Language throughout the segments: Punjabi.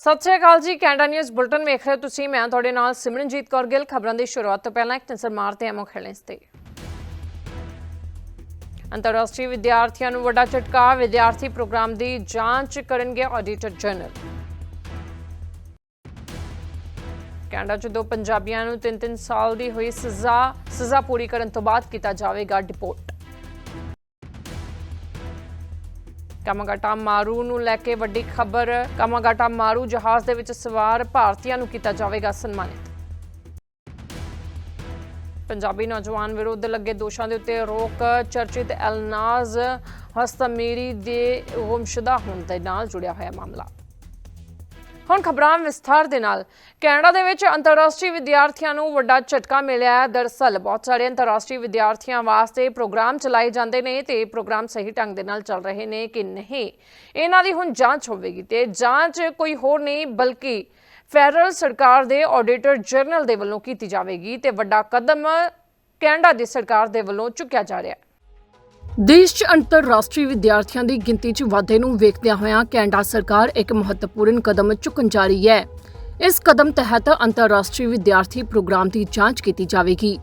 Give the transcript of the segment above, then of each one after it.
ਸਤਿ ਸ਼੍ਰੀ ਅਕਾਲ ਜੀ, ਕੈਨੇਡਾ ਨਿਊਜ਼ ਬੁਲਟਨ ਵੇਖ ਰਹੇ ਹੋ ਤੁਸੀਂ। ਮੈਂ ਤੁਹਾਡੇ ਨਾਲ ਸਿਮਰਨਜੀਤ ਕੌਰ ਗਿੱਲ। ਖਬਰਾਂ ਦੀ ਸ਼ੁਰੂਆਤ ਤੋਂ ਪਹਿਲਾਂ ਇੱਕ ਨਜ਼ਰ ਮਾਰਦੇ ਹਾਂ ਮੁੱਖ ਹੈਡਲਾਈਨਸ ਤੇ। ਅੰਤਰਰਾਸ਼ਟਰੀ ਵਿਦਿਆਰਥੀਆਂ ਨੂੰ ਵੱਡਾ ਝਟਕਾ, ਵਿਦਿਆਰਥੀ ਪ੍ਰੋਗਰਾਮ ਦੀ ਜਾਂਚ ਕਰਨਗੇ ਆਡੀਟਰ ਜਨਰਲ ਕੈਨੇਡਾ 'ਚ ਦੋ ਪੰਜਾਬੀਆਂ ਨੂੰ 3-3 ਸਾਲ ਦੀ ਹੋਈ ਸਜ਼ਾ ਸਜ਼ਾ ਪੂਰੀ ਕਰਨ ਤੋਂ ਬਾਅਦ ਕੀਤਾ ਜਾਵੇਗਾ ਡਿਪੋਰਟ। ਕਾਮਾਗਾਟਾ ਮਾਰੂ ਨੂੰ ਲੈ ਕੇ ਵੱਡੀ ਖਬਰ, ਕਾਮਾਗਾਟਾ ਮਾਰੂ ਜਹਾਜ਼ ਦੇ ਵਿੱਚ ਸਵਾਰ ਭਾਰਤੀਆਂ ਨੂੰ ਕੀਤਾ ਜਾਵੇਗਾ ਸਨਮਾਨਿਤ। ਪੰਜਾਬੀ ਨੌਜਵਾਨ ਵਿਰੁੱਧ ਲੱਗੇ ਦੋਸ਼ਾਂ ਦੇ ਉੱਤੇ ਰੋਕ, ਚਰਚਿਤ ਐਲਨਾਜ਼ ਹਸਤਮੀਰੀ ਦੇ ਗੁੰਮਸ਼ੁਦਾ ਹੋਣ ਦੇ ਨਾਲ ਜੁੜਿਆ ਹੋਇਆ ਮਾਮਲਾ। ਹੁਣ ਖਬਰਾਂ ਵਿਸਥਾਰ ਦੇ ਨਾਲ। ਕੈਨੇਡਾ ਦੇ ਵਿੱਚ ਅੰਤਰਰਾਸ਼ਟਰੀ ਵਿਦਿਆਰਥੀਆਂ ਨੂੰ ਵੱਡਾ ਝਟਕਾ ਮਿਲਿਆ ਹੈ। ਦਰਸਲ ਬਹੁਤ ਸਾਰੇ ਅੰਤਰਰਾਸ਼ਟਰੀ ਵਿਦਿਆਰਥੀਆਂ ਵਾਸਤੇ ਪ੍ਰੋਗਰਾਮ ਚਲਾਏ ਜਾਂਦੇ ਨੇ ਤੇ ਇਹ ਪ੍ਰੋਗਰਾਮ ਸਹੀ ਢੰਗ ਦੇ ਨਾਲ ਚੱਲ ਰਹੇ ਨੇ ਕਿ ਨਹੀਂ। ਇਹਨਾਂ ਦੀ ਹੁਣ ਜਾਂਚ ਹੋਵੇਗੀ ਤੇ ਜਾਂਚ ਕੋਈ ਹੋਰ ਨਹੀਂ, ਬਲਕਿ ਫੈਡਰਲ ਸਰਕਾਰ ਦੇ ਆਡੀਟਰ ਜਨਰਲ ਦੇ ਵੱਲੋਂ ਕੀਤੀ ਜਾਵੇਗੀ ਤੇ ਵੱਡਾ ਕਦਮ ਕੈਨੇਡਾ ਦੀ ਸਰਕਾਰ ਦੇ ਵੱਲੋਂ ਚੁੱਕਿਆ ਜਾ ਰਿਹਾ ਹੈ। ਦੇਸ਼ 'ਚ ਅੰਤਰਰਾਸ਼ਟਰੀ ਵਿਦਿਆਰਥੀਆਂ ਦੀ ਗਿਣਤੀ 'ਚ ਵਾਧੇ ਨੂੰ ਵੇਖਦਿਆਂ ਹੋਇਆਂ ਕੈਨੇਡਾ ਸਰਕਾਰ ਇੱਕ ਮਹੱਤਵਪੂਰਨ ਕਦਮ ਚੁੱਕਣ ਜਾ ਰਹੀ ਹੈ। ਇਸ ਕਦਮ ਤਹਿਤ ਅੰਤਰਰਾਸ਼ਟਰੀ ਵਿਦਿਆਰਥੀ ਪ੍ਰੋਗਰਾਮ ਦੀ ਜਾਂਚ ਕੀਤੀ ਜਾਵੇਗੀ।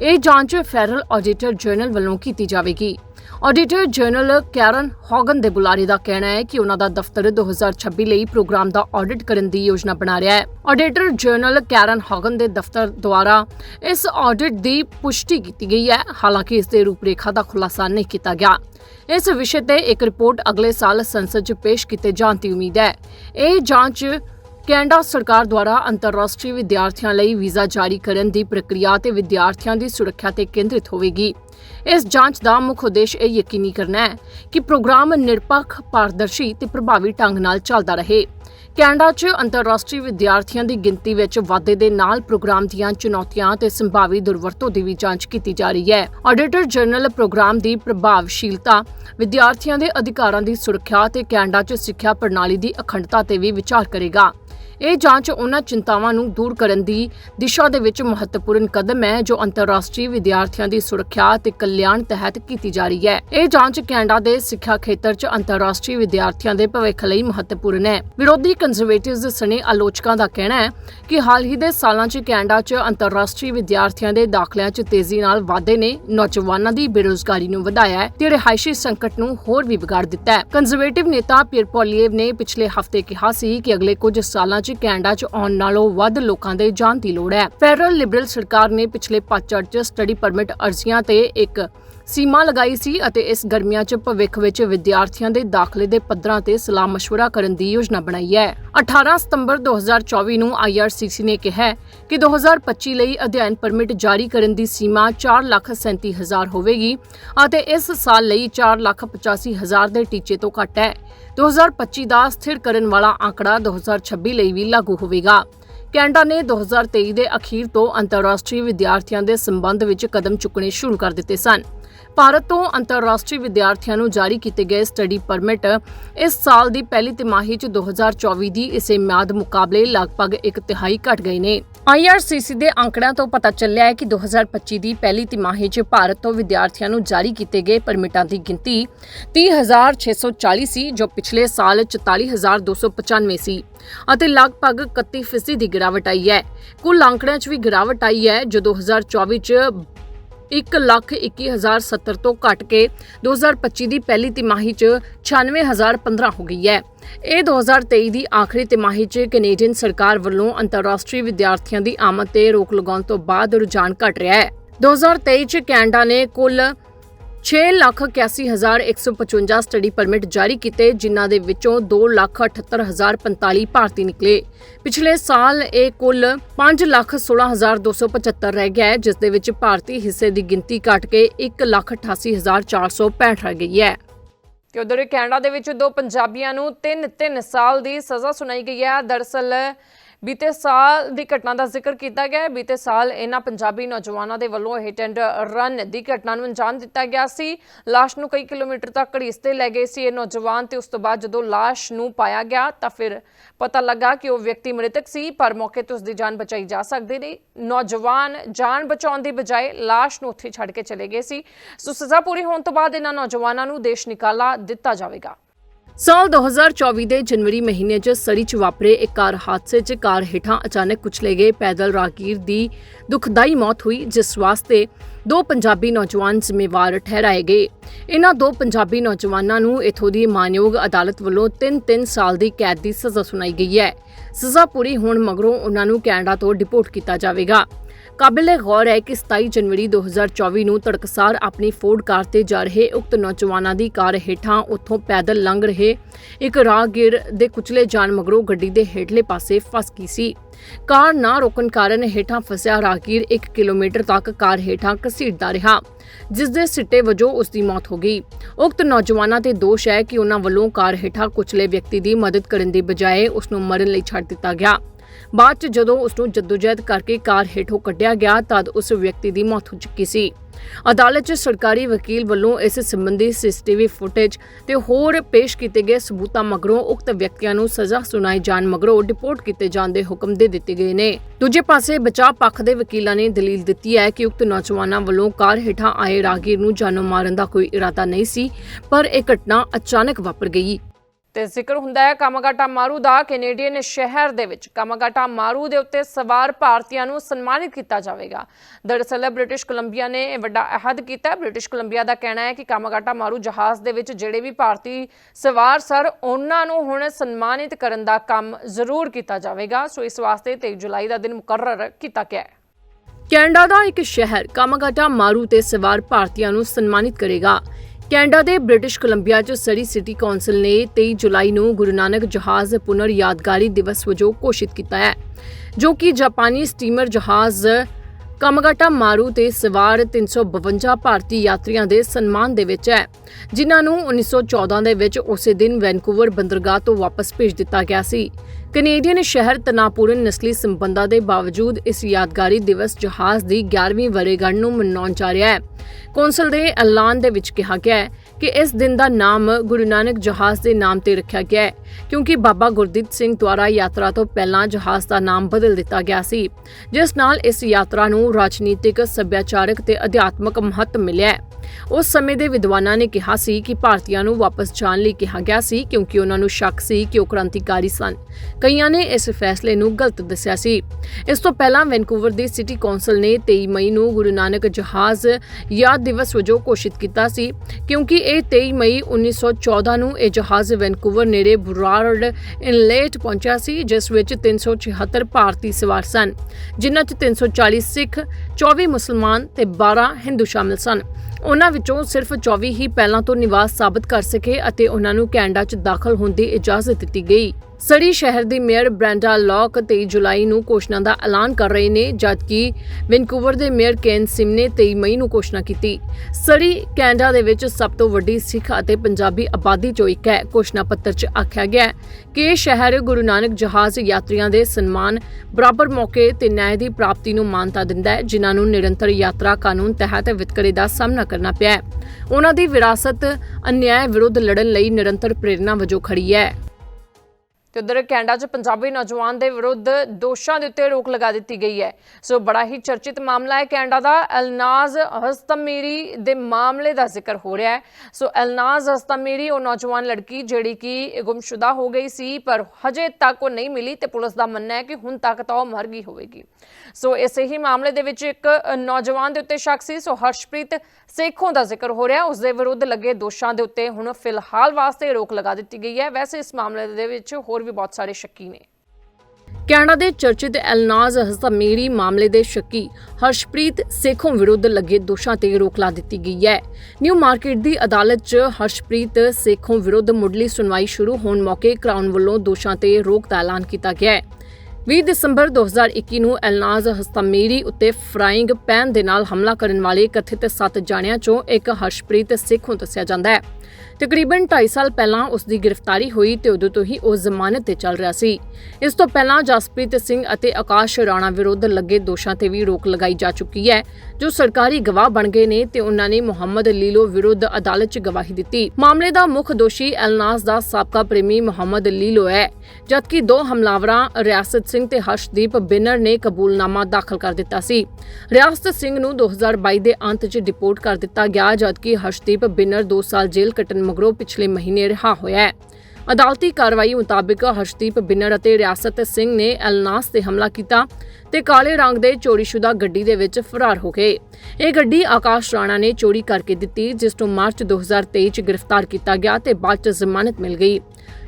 ਇਹ ਜਾਂਚ ਫੈਡਰਲ ਆਡੀਟਰ ਜਨਰਲ ਵੱਲੋਂ ਕੀਤੀ ਜਾਵੇਗੀ। ਆਡੀਟਰ ਜਨਰਲ ਕੈਰਨ ਹੌਗਨ ਦੇ ਬੁਲਾਰੇ ਦਾ ਕਹਿਣਾ ਹੈ ਕਿ ਉਹਨਾਂ ਦਾ ਦਫ਼ਤਰ 2026 ਲਈ ਪ੍ਰੋਗਰਾਮ ਦਾ ਆਡਿਟ ਕਰਨ ਦੀ ਯੋਜਨਾ ਬਣਾ ਰਿਹਾ ਹੈ। ਆਡੀਟਰ ਜਨਰਲ ਕੈਰਨ ਹੌਗਨ ਦੇ ਦਫ਼ਤਰ ਦੁਆਰਾ ਇਸ ਆਡਿਟ ਦੀ ਪੁਸ਼ਟੀ ਕੀਤੀ ਗਈ ਹੈ। ਹਾਲਾਂਕਿ ਇਸ ਦੇ ਰੂਪਰੇਖਾ ਦਾ ਖੁਲਾਸਾ ਨਹੀਂ ਕੀਤਾ ਗਿਆ। ਇਸ ਵਿਸ਼ੇ ਤੇ ਇੱਕ ਰਿਪੋਰਟ ਅਗਲੇ ਸਾਲ ਸੰਸਦ 'ਚ ਪੇਸ਼ ਕੀਤੇ ਜਾਣ ਦੀ ਉਮੀਦ ਹੈ। ਇਹ ਜਾਂਚ ਕੈਨੇਡਾ ਸਰਕਾਰ ਦੁਆਰਾ ਅੰਤਰਰਾਸ਼ਟਰੀ ਵਿਦਿਆਰਥੀਆਂ ਲਈ ਵੀਜ਼ਾ ਜਾਰੀ ਕਰਨ ਦੀ ਪ੍ਰਕਿਰਿਆ ਤੇ ਵਿਦਿਆਰਥੀਆਂ ਦੀ ਸੁਰੱਖਿਆ ਤੇ ਕੇਂਦਰਿਤ ਹੋਵੇਗੀ। ਇਸ ਜਾਂਚ ਦਾ ਮੁੱਖ ਉਦੇਸ਼ ਇਹ ਯਕੀਨੀ ਕਰਨਾ ਹੈ ਕਿ ਪ੍ਰੋਗਰਾਮ ਨਿਰਪੱਖ, ਪਾਰਦਰਸ਼ੀ ਤੇ ਪ੍ਰਭਾਵੀ ਢੰਗ ਨਾਲ ਚੱਲਦਾ ਰਹੇ। ਕੈਨੇਡਾ 'ਚ ਅੰਤਰਰਾਸ਼ਟਰੀ ਵਿਦਿਆਰਥੀਆਂ ਦੀ ਗਿਣਤੀ ਵਿੱਚ ਵਾਧੇ ਦੇ ਨਾਲ ਪ੍ਰੋਗਰਾਮ ਦੀਆਂ ਚੁਣੌਤੀਆਂ ਤੇ ਸੰਭਾਵੀ ਦੁਰਵਰਤੋਂ ਦੀ ਵੀ ਜਾਂਚ ਕੀਤੀ ਜਾ ਰਹੀ ਹੈ। ਆਡੀਟਰ ਜਨਰਲ ਪ੍ਰੋਗਰਾਮ ਦੀ ਪ੍ਰਭਾਵਸ਼ੀਲਤਾ, ਵਿਦਿਆਰਥੀਆਂ ਦੇ ਅਧਿਕਾਰਾਂ ਦੀ ਸੁਰੱਖਿਆ ਤੇ ਕੈਨੇਡਾ 'ਚ ਸਿੱਖਿਆ ਪ੍ਰਣਾਲੀ ਦੀ ਅਖੰਡਤਾ ਤੇ ਵੀ ਵਿਚਾਰ ਕਰੇਗਾ। ਇਹ ਜਾਂਚ ਉਹਨਾਂ ਚਿੰਤਾਵਾਂ ਨੂੰ ਦੂਰ ਕਰਨ ਦੀ ਦਿਸ਼ਾ ਦੇ ਵਿੱਚ ਮਹੱਤਵਪੂਰਨ ਕਦਮ ਹੈ, ਜੋ ਅੰਤਰਰਾਸ਼ਟਰੀ ਵਿਦਿਆਰਥੀਆਂ ਦੀ ਸੁਰੱਖਿਆ ਤੇ ਕਲਿਆਣ ਤਹਿਤ ਕੀਤੀ ਜਾ ਰਹੀ ਹੈ। ਇਹ ਜਾਂਚ ਕੈਨੇਡਾ ਦੇ ਸਿੱਖਿਆ ਖੇਤਰ 'ਚ ਅੰਤਰਰਾਸ਼ਟਰੀ ਵਿਦਿਆਰਥੀਆਂ ਦੇ ਭਵਿੱਖ ਲਈ ਮਹੱਤਵਪੂਰਨ ਹੈ। ਵਿਰੋਧੀ ਕੰਜ਼ਰਵੇਟਿਵਜ਼ ਸਣੇ ਆਲੋਚਕਾਂ ਦਾ ਕਹਿਣਾ ਹੈ ਕਿ ਹਾਲ ਹੀ ਦੇ ਸਾਲਾਂ 'ਚ ਕੈਨੇਡਾ 'ਚ ਅੰਤਰਰਾਸ਼ਟਰੀ ਵਿਦਿਆਰਥੀਆਂ ਦੇ ਦਾਖਲਿਆਂ 'ਚ ਤੇਜ਼ੀ ਨਾਲ ਵਾਧੇ ਨੇ, ਨੌਜਵਾਨਾਂ ਦੀ ਬੇਰੋਜ਼ਗਾਰੀ ਨੂੰ ਵਧਾਇਆ ਹੈ ਤੇ ਰਿਹਾਇਸ਼ੀ ਸੰਕਟ ਨੂੰ ਹੋਰ ਵੀ ਵਿਗਾੜ ਦਿੱਤਾ ਹੈ। ਕੰਜ਼ਰਵੇਟਿਵ ਨੇਤਾ ਪੀਰ ਪੋਲੀਏਵ ਨੇ ਪਿਛਲੇ ਹਫ਼ਤੇ ਕਿਹਾ ਸੀ ਕਿ ਅਗਲੇ ਕੁਝ ਸਾਲਾਂ 'ਚ ਕੈਨੇਡਾ 'ਚ ਆਉਣ ਨਾਲੋਂ ਵੱਧ ਲੋਕਾਂ ਦੇ ਜਾਣ ਦੀ ਲੋੜ ਹੈ। ਫੈਡਰਲ ਲਿਬਰਲ ਸਰਕਾਰ ਨੇ ਪਿਛਲੇ ਪਤਝੜ 'ਚ ਸਟੱਡੀ ਪਰਮਿਟ ਅਰਜ਼ੀਆਂ ਤੇ ਇੱਕ ਸੀਮਾ ਲਗਾਈ ਸੀ ਅਤੇ ਇਸ ਗਰਮੀਆਂ 'ਚ ਭਵਿੱਖ ਵਿੱਚ ਵਿਦਿਆਰਥੀਆਂ ਦੇ ਦਾਖਲੇ ਦੇ ਪੱਧਰਾਂ ਤੇ ਸਲਾਹ ਮਸ਼ਵਰਾ ਕਰਨ ਦੀ ਯੋਜਨਾ ਬਣਾਈ ਹੈ। 18 ਸਤੰਬਰ 2024 ਨੂੰ IRCC ਨੇ ਕਿਹਾ ਹੈ ਕਿ 2025 ਲਈ ਅਧਿਐਨ ਪਰਮਿਟ ਜਾਰੀ ਕਰਨ ਦੀ ਸੀਮਾ 437000 ਹੋਵੇਗੀ ਅਤੇ ਇਸ ਸਾਲ ਲਈ 485000 ਦੇ ਟੀਚੇ ਤੋਂ ਘੱਟ ਹੈ। 2025 ਦਾ ਸਥਿਰ ਕਰਨ ਵਾਲਾ ਆંકੜਾ 2026 ਲਈ ਵੀ ਲਾਗੂ ਹੋਵੇਗਾ। ਕੈਨੇਡਾ ਨੇ 2023 ਦੇ ਅਖੀਰ ਤੋਂ ਅੰਤਰਰਾਸ਼ਟਰੀ ਵਿਦਿਆਰਥੀਆਂ ਦੇ ਸੰਬੰਧ ਵਿੱਚ ਕਦਮ ਚੁੱਕਣੇ ਸ਼ੁਰੂ ਕਰ ਦਿੱਤੇ ਸਨ। ਭਾਰਤ ਤੋਂ ਅੰਤਰਰਾਸ਼ਟਰੀ ਵਿਦਿਆਰਥੀਆਂ ਨੂੰ ਜਾਰੀ ਕੀਤੇ ਗਏ ਸਟੱਡੀ ਪਰਮਿਟ ਇਸ ਸਾਲ ਦੀ ਪਹਿਲੀ ਤਿਮਾਹੀ 'ਚ 2024 ਦੀ ਇਸੇ ਮਿਆਦ ਮੁਕਾਬਲੇ ਲਗਭਗ ਇੱਕ ਤਿਹਾਈ ਘਟ ਗਏ ਨੇ। IRCC ਦੇ ਅੰਕੜਿਆਂ ਤੋਂ ਪਤਾ ਚੱਲਿਆ ਹੈ ਕਿ 2025 ਦੀ ਪਹਿਲੀ ਤਿਮਾਹੀ 'ਚ ਭਾਰਤ ਤੋਂ ਵਿਦਿਆਰਥੀਆਂ ਨੂੰ ਜਾਰੀ ਕੀਤੇ ਗਏ ਪਰਮਿਟਾਂ ਦੀ ਗਿਣਤੀ 30640 ਸੀ ਜੋ ਪਿਛਲੇ ਸਾਲ 44295 ਸੀ ਅਤੇ ਲਗਭਗ 31% ਦੀ ਗਿਰਾਵਟ ਆਈ ਹੈ। ਕੁੱਲ ਅੰਕੜਿਆਂ 'ਚ ਵੀ ਗਿਰਾਵਟ ਆਈ ਹੈ, ਜੋ 2024 'ਚ 121070 ਤੋਂ ਘਟ ਕੇ 2025 ਦੀ ਪਹਿਲੀ ਤਿਮਾਹੀ 'ਚ 96015 ਹੋ ਗਈ ਹੈ। ਇਹ 2023 ਦੀ ਆਖਰੀ ਤਿਮਾਹੀ 'ਚ ਕੈਨੇਡੀਅਨ ਸਰਕਾਰ ਵੱਲੋਂ ਅੰਤਰਰਾਸ਼ਟਰੀ ਵਿਦਿਆਰਥੀਆਂ ਦੀ ਆਮਦ ਤੇ ਰੋਕ ਲਗਾਉਣ ਤੋਂ ਬਾਅਦ ਰੁਝਾਨ ਘਟ ਰਿਹਾ ਹੈ। 2023 'ਚ ਕੈਨੇਡਾ ਨੇ ਕੁੱਲ 6,81,155 ਸਟੱਡੀ ਪਰਮਿਟ ਜਾਰੀ ਕੀਤੇ ਜਿਨ੍ਹਾਂ ਦੇ ਵਿੱਚੋਂ 2,78,045 ਭਾਰਤੀ ਨਿਕਲੇ। ਪਿਛਲੇ ਸਾਲ ਇਹ ਕੁੱਲ 5,16,275 ਰਹਿ ਗਿਆ ਹੈ ਜਿਸ ਦੇ ਵਿੱਚ ਭਾਰਤੀ ਹਿੱਸੇ ਦੀ ਗਿਣਤੀ ਘਟ ਕੇ 1,88,465 ਰਹਿ ਗਈ ਹੈ। ਕਿ ਉਧਰ ਕੈਨੇਡਾ ਦੇ ਵਿੱਚ ਦੋ ਪੰਜਾਬੀਆਂ ਨੂੰ 3-3 ਸਾਲ ਦੀ ਸਜ਼ਾ ਸੁਣਾਈ ਗਈ ਹੈ। ਦਰਸਲ ਬੀਤੇ ਸਾਲ ਦੀ ਘਟਨਾ ਦਾ ਜ਼ਿਕਰ ਕੀਤਾ ਗਿਆ ਹੈ। ਬੀਤੇ ਸਾਲ ਇਹਨਾਂ ਪੰਜਾਬੀ ਨੌਜਵਾਨਾਂ ਦੇ ਵੱਲੋਂ ਹਿੱਟ ਐਂਡ ਰਨ ਦੀ ਘਟਨਾ ਨੂੰ ਅੰਜਾਮ ਦਿੱਤਾ ਗਿਆ ਸੀ। ਲਾਸ਼ ਨੂੰ ਕਈ ਕਿਲੋਮੀਟਰ ਤੱਕ ਘੜੀਸਤੇ ਲੈ ਗਏ ਸੀ ਇਹ ਨੌਜਵਾਨ ਤੇ ਉਸ ਤੋਂ ਬਾਅਦ ਜਦੋਂ ਲਾਸ਼ ਨੂੰ ਪਾਇਆ ਗਿਆ ਤਾਂ ਫਿਰ ਪਤਾ ਲੱਗਾ ਕਿ ਉਹ ਵਿਅਕਤੀ ਮ੍ਰਿਤਕ ਸੀ, ਪਰ ਮੌਕੇ ਤੇ ਉਸ ਦੀ ਜਾਨ ਬਚਾਈ ਜਾ ਸਕਦੀ ਨਹੀਂ ਨੌਜਵਾਨ ਜਾਨ ਬਚਾਉਣ ਦੀ ਬਜਾਏ ਲਾਸ਼ ਨੂੰ ਉੱਥੇ ਛੱਡ ਕੇ ਚਲੇ ਗਏ ਸੀ। ਸੋ ਸਜ਼ਾ ਪੂਰੀ ਹੋਣ ਤੋਂ ਬਾਅਦ ਇਹਨਾਂ ਨੌਜਵਾਨਾਂ ਨੂੰ ਦੇਸ਼ ਨਿਕਾਲਾ ਦਿੱਤਾ ਜਾਵੇਗਾ। ਸਾਲ 2024 ਦੇ ਜਨਵਰੀ ਮਹੀਨੇ 'ਚ ਸਰੀ 'ਚ ਵਾਪਰੇ ਇੱਕ ਕਾਰ ਹਾਦਸੇ 'ਚ ਕਾਰ ਹੇਠਾਂ ਅਚਾਨਕ ਕੁਚਲੇ ਗਏ ਪੈਦਲ ਰਾਹਗੀਰ ਦੀ ਦੁਖਦਾਈ ਮੌਤ ਹੋਈ, ਜਿਸ ਵਾਸਤੇ ਦੋ ਪੰਜਾਬੀ ਨੌਜਵਾਨ ਜ਼ਿੰਮੇਵਾਰ ਠਹਿਰਾਏ ਗਏ। ਇਨ੍ਹਾਂ ਦੋ ਪੰਜਾਬੀ ਨੌਜਵਾਨਾਂ ਨੂੰ ਇਥੋਂ ਦੀ ਮਾਨਯੋਗ ਅਦਾਲਤ ਵੱਲੋਂ 3-3 ਸਾਲ ਦੀ ਕੈਦ ਦੀ ਸਜ਼ਾ ਸੁਣਾਈ ਗਈ ਹੈ। ਸਜ਼ਾ ਪੂਰੀ ਹੋਣ ਮਗਰੋਂ ਉਨ੍ਹਾਂ ਨੂੰ ਕੈਨੇਡਾ ਤੋਂ ਡਿਪੋਰਟ ਕੀਤਾ ਜਾਵੇਗਾ। ਕਾਬਿਲੇ ਗੌਰ ਹੈ ਕਿ 27 ਜਨਵਰੀ 2024 ਨੂੰ ਤੜਕਸਾਰ ਆਪਣੀ ਫੋਰਡ ਕਾਰ ਤੇ ਜਾ ਰਹੇ ਉਕਤ ਨੌਜਵਾਨਾਂ ਦੀ ਕਾਰ ਹੇਠਾਂ ਉੱਥੋਂ ਪੈਦਲ ਲੰਘ ਰਹੇ ਇੱਕ ਰਾਹਗੀਰ ਦੇ ਕੁਚਲੇ ਜਾਣ ਮਗਰੋਂ ਗੱਡੀ ਦੇ ਹੇਠਲੇ ਪਾਸੇ ਫਸ ਗਈ ਸੀ। ਕਾਰ ਨਾ ਰੋਕਣ ਕਾਰਨ ਹੇਠਾਂ ਫਸਿਆ ਰਾਹਗੀਰ 1 ਕਿਲੋਮੀਟਰ ਤੱਕ ਕਾਰ ਹੇਠਾਂ ਘਸੀਟਦਾ ਰਿਹਾ, ਜਿਸ ਦੇ ਸਿੱਟੇ ਵਜੋਂ ਉਸ ਦੀ ਮੌਤ ਹੋ ਗਈ। ਉਕਤ ਨੌਜਵਾਨਾਂ ਤੇ ਦੋਸ਼ ਹੈ ਕਿ ਉਹਨਾਂ ਵੱਲੋਂ ਕਾਰ ਹੇਠਾਂ ਕੁਚਲੇ ਵਿਅਕਤੀ ਦੀ ਮਦਦ ਕਰਨ ਦੀ ਬਜਾਏ ਉਸ ਨੂੰ ਮਰਨ ਲਈ ਛੱਡ ਦਿੱਤਾ ਗਿਆ। ਬਾਅਦ ਚ ਜਦੋਂ ਉਸ ਨੂੰ ਜਦੋਜਹਿਦ ਕਰਕੇ ਕਾਰ ਹੇਠੋਂ ਕੱਢਿਆ ਗਿਆ, ਤਦ ਉਸ ਵਿਅਕਤੀ ਦੀ ਮੌਤ ਹੋ ਚੁੱਕੀ ਸੀ। ਅਦਾਲਤ 'ਚ ਸਰਕਾਰੀ ਵਕੀਲ ਵੱਲੋਂ ਇਸ ਸੰਬੰਧੀ ਸੀਸੀਟੀਵੀ ਫੁਟੇਜ ਤੇ ਹੋਰ ਪੇਸ਼ ਕੀਤੇ ਗਏ ਸਬੂਤਾਂ ਮਗਰੋਂ ਉਕਤ ਵਿਅਕਤੀਆਂ ਨੂੰ ਸਜ਼ਾ ਸੁਣਾਈ ਜਾਣ ਮਗਰੋਂ ਡਿਪੋਰਟ ਕੀਤੇ ਜਾਣ ਦੇ ਹੁਕਮ ਦੇ ਦਿੱਤੇ ਗਏ ਨੇ। ਦੂਜੇ ਪਾਸੇ ਬਚਾਅ ਪੱਖ ਦੇ ਵਕੀਲਾਂ ਨੇ ਦਲੀਲ ਦਿੱਤੀ ਹੈ ਕਿ ਉਕਤ ਨੌਜਵਾਨਾਂ ਵੱਲੋਂ ਕਾਰ ਹੇਠਾਂ ਆਏ ਰਾਗੀਰ ਨੂੰ ਜਾਨੋਂ ਮਾਰਨ ਦਾ ਕੋਈ ਇਰਾਦਾ ਨਹੀਂ ਸੀ, ਪਰ ਇਹ ਘਟਨਾ ਅਚਾਨਕ ਵਾਪਰ ਗਈ। ਤੇ ਜ਼ਿਕਰ ਹੁੰਦਾ ਹੈ ਕਾਮਾਗਾਟਾ ਮਾਰੂ ਦਾ, ਕੈਨੇਡੀਅਨ ਸ਼ਹਿਰ ਦੇ ਵਿੱਚ। ਕਾਮਾਗਾਟਾ ਮਾਰੂ ਦੇ ਉੱਤੇ ਸਵਾਰ ਭਾਰਤੀਆਂ ਨੂੰ ਸਨਮਾਨਿਤ ਕੀਤਾ ਜਾਵੇਗਾ। ਦਰਅਸਲ ਬ੍ਰਿਟਿਸ਼ ਕੋਲੰਬੀਆ ਨੇ ਇਹ ਵੱਡਾ ਅਹਿਦ ਕੀਤਾ ਬ੍ਰਿਟਿਸ਼ ਕੋਲੰਬੀਆ ਦਾ ਕਹਿਣਾ ਹੈ ਕਿ ਕਾਮਾਗਾਟਾ ਮਾਰੂ ਜਹਾਜ਼ ਦੇ ਵਿੱਚ ਜਿਹੜੇ ਵੀ ਭਾਰਤੀ ਸਵਾਰ ਸਰ ਉਹਨਾਂ ਨੂੰ ਹੁਣ ਸਨਮਾਨਿਤ ਕਰਨ ਦਾ ਕੰਮ ਜ਼ਰੂਰ ਕੀਤਾ ਜਾਵੇਗਾ। ਸੋ ਇਸ ਵਾਸਤੇ 23 ਜੁਲਾਈ ਦਾ ਦਿਨ ਮੁਕਰਰ ਕੀਤਾ ਗਿਆ ਹੈ। ਕੈਨੇਡਾ ਦਾ ਇੱਕ ਸ਼ਹਿਰ ਕਾਮਾਗਾਟਾ ਮਾਰੂ ਤੇ ਸਵਾਰ ਭਾਰਤੀਆਂ ਨੂੰ ਸਨਮਾਨਿਤ ਕਰੇਗਾ। ਕੈਨੇਡਾ ਦੇ ਬ੍ਰਿਟਿਸ਼ ਕੋਲੰਬੀਆ 'ਚ ਸਰੀ ਸਿਟੀ ਕੌਂਸਲ ਨੇ 23 ਜੁਲਾਈ ਨੂੰ ਗੁਰੂ ਨਾਨਕ ਜਹਾਜ਼ ਪੁਨਰ ਯਾਦਗਾਰੀ ਦਿਵਸ ਵਜੋਂ ਘੋਸ਼ਿਤ ਕੀਤਾ ਹੈ, ਜੋ ਕਿ ਜਾਪਾਨੀ ਸਟੀਮਰ ਜਹਾਜ਼ ਕਾਮਾਗਾਟਾ, ਮਾਰੂ ਤੇ ਸਵਾਰ 352 ਭਾਰਤੀ ਯਾਤਰੀਆਂ ਦੇ ਸਨਮਾਨ ਦੇ ਵਿੱਚ ਹੈ, ਜਿਨ੍ਹਾਂ ਨੂੰ 1914 ਦੇ ਵਿੱਚ ਉਸੇ ਦਿਨ ਵੈਨਕੂਵਰ ਬੰਦਰਗਾਹ ਤੋਂ ਵਾਪਸ ਭੇਜ ਦਿੱਤਾ ਗਿਆ ਸੀ। ਕੈਨੇਡੀਅਨ ਸ਼ਹਿਰ ਤਨਾਪੂਰਨ ਨਸਲੀ ਸੰਬੰਧਾਂ ਦੇ ਬਾਵਜੂਦ ਇਸ ਯਾਦਗਾਰੀ ਦਿਵਸ ਜਹਾਜ਼ ਦੀ 11ਵੀਂ ਵਰ੍ਹੇਗੰਢ ਨੂੰ ਮਨਾਉਣ ਜਾ ਰਿਹਾ ਹੈ। ਕੌਂਸਲ ਦੇ ਐਲਾਨ ਦੇ ਵਿੱਚ ਕਿਹਾ ਗਿਆ ਹੈ ਕਿ ਇਸ ਦਿਨ ਦਾ ਨਾਮ ਗੁਰੂ ਨਾਨਕ ਜਹਾਜ਼ ਦੇ ਨਾਮ ਤੇ ਰੱਖਿਆ ਗਿਆ ਹੈ, ਕਿਉਂਕਿ ਬਾਬਾ ਗੁਰਦੀਪ ਸਿੰਘ ਦੁਆਰਾ ਯਾਤਰਾ ਤੋਂ ਪਹਿਲਾਂ ਜਹਾਜ਼ ਦਾ ਨਾਮ ਬਦਲ ਦਿੱਤਾ ਗਿਆ ਸੀ, ਜਿਸ ਨਾਲ ਇਸ ਯਾਤਰਾ ਨੂੰ ਰਾਜਨੀਤਿਕ, ਸੱਭਿਆਚਾਰਕ ਤੇ ਅਧਿਆਤਮਕ ਮਹੱਤਵ ਮਿਲਿਆ ਹੈ। ਉਸ ਸਮੇਂ ਦੇ ਵਿਦਵਾਨਾਂ ਨੇ ਕਿਹਾ ਸੀ ਕਿ ਭਾਰਤੀਆਂ ਨੂੰ ਵਾਪਸ ਜਾਣ ਲਈ ਕਿਹਾ ਗਿਆ ਸੀ ਕਿਉਂਕਿ ਉਹਨਾਂ ਨੂੰ ਸ਼ੱਕ ਸੀ ਕਿ ਉਹ ਕ੍ਰਾਂਤੀਕਾਰੀ ਸਨ। ਕਈਆਂ ਨੇ ਇਸ ਫੈਸਲੇ ਨੂੰ ਗਲਤ ਦੱਸਿਆ ਸੀ। ਇਸ ਤੋਂ ਪਹਿਲਾਂ ਵੈਨਕੂਵਰ ਦੀ ਸਿਟੀ ਕੌਂਸਲ ਨੇ 23 ਮਈ ਨੂੰ ਗੁਰੂ ਨਾਨਕ ਜਹਾਜ਼ ਯਾਦ ਦਿਵਸ ਵਜੋਂ ਘੋਸ਼ਿਤ ਕੀਤਾ ਸੀ ਕਿਉਂਕਿ ਇਹ 23 ਮਈ 1914 ਨੂੰ ਇਹ ਜਹਾਜ਼ ਵੈਨਕੂਵਰ ਨੇੜੇ ਬੁਰਾਰਡ ਇਨਲੇਟ ਪਹੁੰਚਿਆ ਸੀ, ਜਿਸ ਵਿੱਚ 376 ਭਾਰਤੀ ਸਵਾਰ ਸਨ, ਜਿਨ੍ਹਾਂ 'ਚ 340 ਸਿੱਖ 24 ਮੁਸਲਮਾਨ ਤੇ 12 ਹਿੰਦੂ ਸ਼ਾਮਲ ਸਨ। ਉਹਨਾਂ ਵਿੱਚੋਂ ਸਿਰਫ 24 ਹੀ ਪਹਿਲਾਂ ਤੋਂ ਨਿਵਾਸ ਸਾਬਤ ਕਰ ਸਕੇ ਅਤੇ ਉਹਨਾਂ ਨੂੰ ਕੈਨੇਡਾ 'ਚ ਦਾਖਲ ਹੋਣ ਦੀ ਇਜਾਜ਼ਤ ਦਿੱਤੀ ਗਈ। ਸੜੀ ਸ਼ਹਿਰ ਦੀ ਮੇਅਰ ਬ੍ਰੈਂਡਾ ਲੌਕ 23 ਜੁਲਾਈ ਨੂੰ ਘੋਸ਼ਣਾ ਦਾ ਐਲਾਨ ਕਰ ਰਹੇ ਨੇ, ਜਦਕਿ ਵੈਨਕੂਵਰ ਦੇ ਮੇਅਰ ਕੇਨ ਸਿਮ ਨੇ 23 ਮਈ ਨੂੰ ਘੋਸ਼ਣਾ ਕੀਤੀ। ਸੜੀ ਕੈਨੇਡਾ ਦੇ ਵਿੱਚ ਸਭ ਤੋਂ ਵੱਡੀ ਸਿੱਖ ਅਤੇ ਪੰਜਾਬੀ ਆਬਾਦੀ ਚੋਂ ਇੱਕ ਹੈ, ਘੋਸ਼ਣਾ ਪੱਤਰ 'ਚ ਆਖਿਆ ਗਿਆ ਕਿ ਇਹ ਸ਼ਹਿਰ ਗੁਰੂ ਨਾਨਕ ਜਹਾਜ਼ ਯਾਤਰੀਆਂ ਦੇ ਸਨਮਾਨ ਬਰਾਬਰ ਮੌਕੇ ਤੇ ਨਿਆਂ ਦੀ ਪ੍ਰਾਪਤੀ ਨੂੰ ਮਾਨਤਾ ਦਿੰਦਾ ਹੈ, ਜਿਨ੍ਹਾਂ ਨੂੰ ਨਿਰੰਤਰ ਯਾਤਰਾ ਕਾਨੂੰਨ ਤਹਿਤ ਵਿਤਕਰੇ ਦਾ ਸਾਹਮਣਾ ਕਰਨਾ ਪਿਆ ਹੈ। ਉਹਨਾਂ ਦੀ ਵਿਰਾਸਤ ਅਨਿਆਏ ਵਿਰੁੱਧ ਲੜਨ ਲਈ ਨਿਰੰਤਰ ਪ੍ਰੇਰਣਾ ਵਜੋਂ ਖੜੀ ਹੈ। ਤੇ ਉਧਰ ਕੈਨੇਡਾ 'ਚ ਪੰਜਾਬੀ ਨੌਜਵਾਨ ਦੇ ਵਿਰੁੱਧ ਦੋਸ਼ਾਂ ਦੇ ਉੱਤੇ ਰੋਕ ਲਗਾ ਦਿੱਤੀ ਗਈ ਹੈ। ਸੋ ਬੜਾ ਹੀ ਚਰਚਿਤ ਮਾਮਲਾ ਹੈ ਕੈਨੇਡਾ ਦਾ। ਅਲਨਾਜ਼ ਹਸਤਮੀਰੀ ਦੇ ਮਾਮਲੇ ਦਾ ਜ਼ਿਕਰ ਹੋ ਰਿਹਾ ਹੈ। ਸੋ ਅਲਨਾਜ਼ ਹਸਤਮੀਰੀ, ਉਹ ਨੌਜਵਾਨ ਲੜਕੀ ਜਿਹੜੀ ਕਿ ਗੁੰਮਸ਼ੁਦਾ ਹੋ ਗਈ ਸੀ, ਪਰ ਹਜੇ ਤੱਕ ਉਹ ਨਹੀਂ ਮਿਲੀ ਤੇ ਪੁਲਿਸ ਦਾ ਮੰਨਣਾ ਹੈ ਕਿ ਹੁਣ ਤੱਕ ਤਾਂ ਉਹ ਮਰ ਗਈ ਹੋਵੇਗੀ। ਸੋ ਇਸੇ ਹੀ ਮਾਮਲੇ ਦੇ ਵਿੱਚ ਇੱਕ ਨੌਜਵਾਨ ਦੇ ਉੱਤੇ ਸ਼ੱਕ ਸੀ। ਸੋ ਹਰਸ਼ਪ੍ਰੀਤ ਸੇਖੋਂ ਦਾ ਜ਼ਿਕਰ ਹੋ ਰਿਹਾ। ਉਸ ਦੇ ਵਿਰੁੱਧ ਲੱਗੇ ਦੋਸ਼ਾਂ ਦੇ ਉੱਤੇ ਹੁਣ ਫਿਲਹਾਲ ਵਾਸਤੇ ਰੋਕ ਲਗਾ ਦਿੱਤੀ ਗਈ ਹੈ। ਵੈਸੇ ਇਸ ਮਾਮਲੇ ਦੇ ਵਿੱਚ ਹੋਰ ਵੀ ਬਹੁਤ ਸਾਰੇ ਸ਼ੱਕੀ ਨੇ। ਕੈਨੇਡਾ ਦੇ ਚਰਚਿਤ ਐਲਨਾਜ਼ ਹਸਤਮੀਰੀ ਮਾਮਲੇ ਦੇ ਸ਼ੱਕੀ ਹਰਸ਼ਪ੍ਰੀਤ ਸੇਖੋਂ ਵਿਰੁੱਧ ਲੱਗੇ ਦੋਸ਼ਾਂ ਤੇ ਰੋਕ ਲਾ ਦਿੱਤੀ ਗਈ ਹੈ। ਨਿਊ ਮਾਰਕੀਟ ਦੀ ਅਦਾਲਤ 'ਚ ਹਰਸ਼ਪ੍ਰੀਤ ਸੇਖੋਂ ਵਿਰੁੱਧ ਮੁੱਢਲੀ ਸੁਣਵਾਈ ਸ਼ੁਰੂ ਹੋਣ ਮੌਕੇ ਕ੍ਰਾਊਨ ਵੱਲੋਂ ਦੋਸ਼ਾਂ ਤੇ ਰੋਕ ਦਾ ਐਲਾਨ ਕੀਤਾ ਗਿਆ ਹੈ। 20 ਦਸੰਬਰ 2021 ਨੂੰ ਐਲਨਾਜ਼ ਹਸਤਮੀਰੀ ਉੱਤੇ ਫਰਾਈਂਗ ਪੈਨ ਦੇ ਨਾਲ ਹਮਲਾ ਕਰਨ ਵਾਲੇ ਕਥਿਤ 7 ਜਾਣਿਆਂ 'ਚੋਂ ਇੱਕ ਹਰਸ਼ਪ੍ਰੀਤ ਸੇਖੋਂ ਦੱਸਿਆ ਜਾਂਦਾ ਹੈ। ਤਕਰੀਬਨ 2.5 ਸਾਲ ਪਹਿਲਾਂ ਉਸ ਦੀ ਗ੍ਰਿਫਤਾਰੀ ਹੋਈ ਤੇ ਉਦੋਂ ਤੋਂ ਹੀ ਉਹ ਜ਼ਮਾਨਤ ਤੇ ਚੱਲ ਰਿਹਾ ਸੀ। ਇਸ ਤੋਂ ਪਹਿਲਾਂ ਜਸਪ੍ਰੀਤ ਸਿੰਘ ਅਤੇ ਆਕਾਸ਼ ਰਾਣਾ ਵਿਰੁੱਧ ਲੱਗੇ ਦੋਸ਼ਾਂ ਤੇ ਵੀ ਰੋਕ ਲਗਾਈ ਜਾ ਚੁੱਕੀ ਹੈ। ਜੋ ਸਰਕਾਰੀ ਗਵਾਹ ਬਣ ਗਏ ਨੇ ਤੇ ਉਹਨਾਂ ਨੇ ਮੁਹੰਮਦ ਲੀਲੋ ਵਿਰੁੱਧ ਅਦਾਲਤ 'ਚ ਗਵਾਹੀ ਦਿੱਤੀ। ਮਾਮਲੇ ਦਾ ਮੁੱਖ ਦੋਸ਼ੀ ਅਲਨਾਸ ਦਾ ਸਾਬਕਾ ਪ੍ਰੇਮੀ ਮੁਹੰਮਦ ਲੀਲੋ ਹੈ, ਜਦਕਿ ਦੋ ਹਮਲਾਵਰਾਂ ਰਿਆਸਤ ਸਿੰਘ ਤੇ ਹਰਸ਼ਦੀਪ ਬਿਨਰ ਨੇ ਕਬੂਲਨਾਮਾ ਦਾਖਲ ਕਰ ਦਿੱਤਾ ਸੀ। ਰਿਆਸਤ ਸਿੰਘ ਨੂੰ 2022 ਦੇ ਅੰਤ 'ਚ ਡਿਪੋਰਟ ਕਰ ਦਿੱਤਾ ਗਿਆ, ਜਦਕਿ ਹਰਸ਼ਦੀਪ ਬਿਨਰ 2 ਸਾਲ ਜੇਲ੍ਹ ਕੱਟਣ ਮਗਰੋਂ ਪਿਛਲੇ ਮਹੀਨੇ ਰਿਹਾ ਹੋਇਆ ਹੈ। ਅਦਾਲਤੀ ਕਾਰਵਾਈ ਮੁਤਾਬਕ ਹਰਸ਼ਦੀਪ ਬਿਨਰ ਅਤੇ ਰਿਆਸਤ ਸਿੰਘ ਨੇ ਐਲਨਾਸ ਤੇ ਹਮਲਾ ਕੀਤਾ ਤੇ ਕਾਲੇ ਰੰਗ ਦੇ ਚੋਰੀशुदा ਗੱਡੀ ਦੇ ਵਿੱਚ ਫਰਾਰ ਹੋ ਗਏ। ਇਹ ਗੱਡੀ ਆਕਾਸ਼ ਰਾਣਾ ਨੇ ਚੋਰੀ ਕਰਕੇ ਦਿੱਤੀ, ਜਿਸ ਨੂੰ ਮਾਰਚ 2023 ਚ ਗ੍ਰਿਫਤਾਰ ਕੀਤਾ ਗਿਆ ਤੇ ਬਾਅਦ ਚ ਜ਼ਮਾਨਤ ਮਿਲ ਗਈ।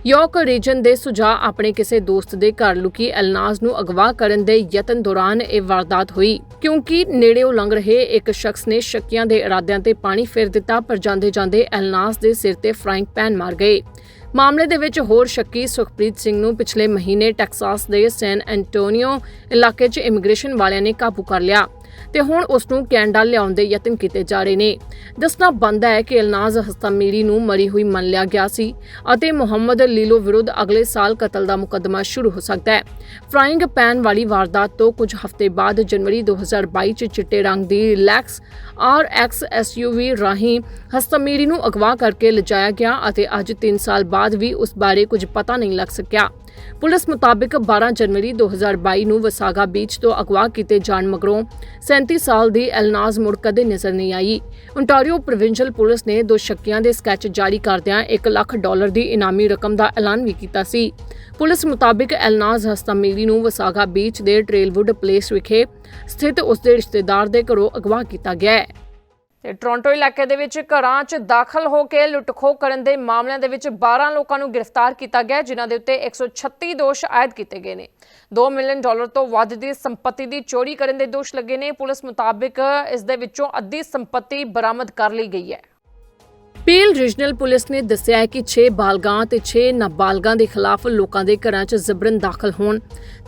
ਯੋਕ ਰੀਜਨ ਦੇ ਸੁਝਾਅ ਆਪਣੇ ਕਿਸੇ ਦੋਸਤ ਦੇ ਘਰ ਲੁਕੀ ਐਲਨਾਜ਼ ਨੂੰ ਅਗਵਾ ਕਰਨ ਦੇ ਯਤਨ ਦੌਰਾਨ ਇਹ ਵਾਰਦਾਤ ਹੋਈ। ਕਿਉਂਕਿ ਨੇੜਿਓਂ ਲੰਘ ਰਹੇ ਇੱਕ ਸ਼ਖਸ ਨੇ ਸ਼ੱਕੀਆਂ ਦੇ ਇਰਾਦਿਆਂ ਤੇ ਪਾਣੀ ਫੇਰ ਦਿੱਤਾ, ਪਰ ਜਾਂਦੇ ਜਾਂਦੇ ਐਲਨਾਜ਼ ਦੇ ਸਿਰ ਤੇ ਫਰਾਈਂਗ ਪੈਨ ਮਾਰ ਗਏ। ਮਾਮਲੇ ਦੇ ਵਿੱਚ ਹੋਰ ਸ਼ੱਕੀ ਸੁਖਪ੍ਰੀਤ ਸਿੰਘ ਨੂੰ ਪਿਛਲੇ ਮਹੀਨੇ ਟੈਕਸਾਸ ਦੇ ਸੈਨ ਐਂਟੋਨੀਓ ਇਲਾਕੇ 'ਚ ਇਮੀਗ੍ਰੇਸ਼ਨ ਵਾਲਿਆਂ ਨੇ ਕਾਬੂ ਕਰ ਲਿਆ। ਤੇ ਹੁਣ ਉਸ ਨੂੰ ਕੈਨੇਡਾ ਲਿਆਉਣ ਦੇ ਯਤਨ ਕੀਤੇ ਜਾ ਰਹੇ ਨੇ। ਦੱਸਣਾ ਬੰਦਾ ਹੈ ਕਿ ਅਲਨਾਜ਼ ਹਸਤਮੀਰੀ ਨੂੰ ਮਰੀ ਹੋਈ ਮੰਨ ਲਿਆ ਗਿਆ ਸੀ ਅਤੇ ਮੁਹੰਮਦ ਲੀਲੋ ਵਿਰੁੱਧ ਅਗਲੇ ਸਾਲ ਕਤਲ ਦਾ ਮੁਕੱਦਮਾ ਸ਼ੁਰੂ ਹੋ ਸਕਦਾ ਹੈ। ਫਰਾਈਂਗ ਪੈਨ ਵਾਲੀ ਵਾਰਦਾਤ ਤੋਂ ਕੁਝ ਹਫ਼ਤੇ ਬਾਅਦ ਜਨਵਰੀ 2022 ਚ ਚਿੱਟੇ ਰੰਗ ਦੀ ਰਿਲੈਕਸ RX SUV ਰਾਹੀਂ ਹਸਤਮੀਰੀ ਨੂੰ ਅਗਵਾ ਕਰਕੇ ਲਿਜਾਇਆ ਗਿਆ ਅਤੇ ਅੱਜ 3 ਸਾਲ ਬਾਅਦ ਵੀ ਉਸ ਬਾਰੇ ਕੁਝ ਪਤਾ ਨਹੀਂ ਲੱਗ ਸਕਿਆ। ਪੁਲਿਸ ਮੁਤਾਬਕ 12 ਜਨਵਰੀ 2022 ਨੂੰ ਵਸਾਗਾ ਬੀਚ ਤੋਂ ਅਗਵਾ ਕੀਤੇ ਜਾਣ ਮਗਰੋਂ 37 ਸਾਲ ਦੀ ਐਲਨਾਜ਼ ਮੁੜ ਕਦੇ ਨਜ਼ਰ ਨਹੀਂ ਆਈ। ontario ਪ੍ਰੋਵਿੰਸ਼ੀਅਲ ਪੁਲਿਸ ਨੇ ਦੋ ਸ਼ੱਕੀਆਂ ਦੇ ਸਕੈਚ ਜਾਰੀ ਕਰਦਿਆਂ 1 ਲੱਖ ਡਾਲਰ ਦੀ ਇਨਾਮੀ ਰਕਮ ਦਾ ਐਲਾਨ ਵੀ ਕੀਤਾ ਸੀ। ਪੁਲਿਸ ਮੁਤਾਬਕ ਐਲਨਾਜ਼ ਹਸਤਮੀਰੀ ਨੂੰ ਵਸਾਗਾ ਬੀਚ ਦੇ ਟ੍ਰੇਲਵੁੱਡ ਪਲੇਸ ਵਿਖੇ ਸਥਿਤ ਉਸ ਦੇ ਰਿਸ਼ਤੇਦਾਰ ਦੇ ਘਰੋਂ ਅਗਵਾ ਕੀਤਾ ਗਿਆ ਹੈ। ਤੇ ਟੋਰਾਂਟੋ ਇਲਾਕੇ ਦੇ ਵਿੱਚ ਘਰਾਂ 'ਚ ਦਾਖਲ ਹੋ ਕੇ ਲੁੱਟਖੋ ਕਰਨ ਦੇ ਮਾਮਲਿਆਂ ਦੇ ਵਿੱਚ 12 ਲੋਕਾਂ ਨੂੰ ਗ੍ਰਿਫਤਾਰ ਕੀਤਾ ਗਿਆ, ਜਿਨ੍ਹਾਂ ਦੇ ਉੱਤੇ 136 ਦੋਸ਼ ਆਇਦ ਕੀਤੇ ਗਏ ਨੇ। 2 ਮਿਲੀਅਨ ਡਾਲਰ ਤੋਂ ਵੱਧ ਦੀ ਸੰਪਤੀ ਦੀ ਚੋਰੀ ਕਰਨ ਦੇ ਦੋਸ਼ ਲੱਗੇ ਨੇ। ਪੁਲਿਸ ਮੁਤਾਬਕ ਇਸ ਦੇ ਵਿੱਚੋਂ ਅੱਧੀ ਸੰਪਤੀ ਬਰਾਮਦ ਕਰ ਲਈ ਗਈ ਹੈ। ਪੀਲ ਰੀਜਨਲ ਪੁਲਿਸ ਨੇ ਦੱਸਿਆ ਹੈ ਕਿ 6 ਬਾਲਗਾਂ ਤੇ 6 ਨਾਬਾਲਗਾਂ ਦੇ ਖਿਲਾਫ ਲੋਕਾਂ ਦੇ ਘਰਾਂ 'ਚ ਜ਼ਬਰਨ ਦਾਖਲ ਹੋਣ